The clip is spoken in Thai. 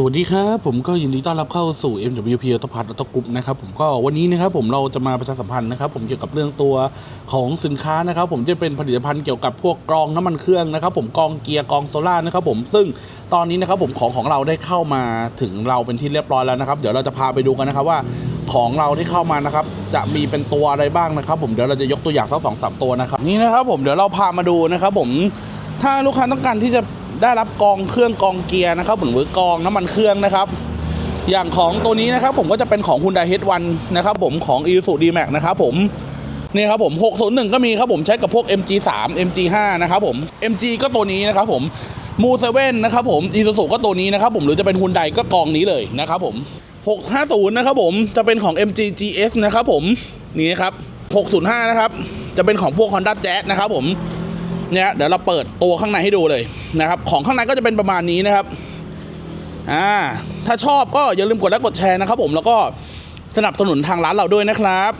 สวัสดีครับผมก็ยินดีต้อนรับเข้าสู่ MWP อัตพัฒน์ตกุ๊ปนะครับผมก็วันนี้นะครับผมเราจะมาประชาสัมพันธ์นะครับผมเกี่ยวกับเรื่องตัวของสินค้านะครับผมจะเป็นผลิตภัณฑ์เกี่ยวกับพวกกรองน้ำมันเครื่องนะครับผมกรองเกียร์กรองโซล่านะครับผมซึ่งตอนนี้นะครับผมของของเราได้เข้ามาถึงเราเป็นที่เรียบร้อยแล้วนะครับ เดี๋ยวเราจะพาไปดูกันนะครับว่าของเราที่เข้ามานะครับจะมีเป็นตัวอะไรบ้างนะครับ ผมเดี๋ยวเราจะยกตัวอย่างสักสองสามตัวนะครับนี่นะครับผมเดี๋ยวเราพามาดูนะครับผมถ้าลูกค้าต้องการที่จะ ได้รับกองเครื่องกองเกียร์นะครับหรือกองน้ำมันเครื่องนะครับ อย่างของตัวนี้นะครับผมก็จะเป็นของ Hyundai H1 นะครับผมของ Isuzu D-Max นะครับผมนี่ครับผม601 ก็มีครับผมใช้กับพวก MG3 MG5 นะครับผม MG ก็ตัวนี้นะครับผมมูเซเว่นนะครับผม Isuzu ก็ตัวนี้นะครับผมหรือจะเป็น Hyundai ก็กองนี้เลยนะครับผม 650 นะครับผมจะเป็นของ MG GS นะครับผมนี่ครับ 605 นะครับ จะเป็นของพวก Honda Jazz นะครับผม เนี่ยเดี๋ยวเราเปิดตัวข้างในให้ดูเลยนะครับของข้างในก็จะเป็นประมาณนี้นะครับอ่าถ้าชอบก็อย่าลืมกดไลค์กดแชร์นะครับผมแล้วก็สนับสนุนทางร้านเราด้วยนะครับ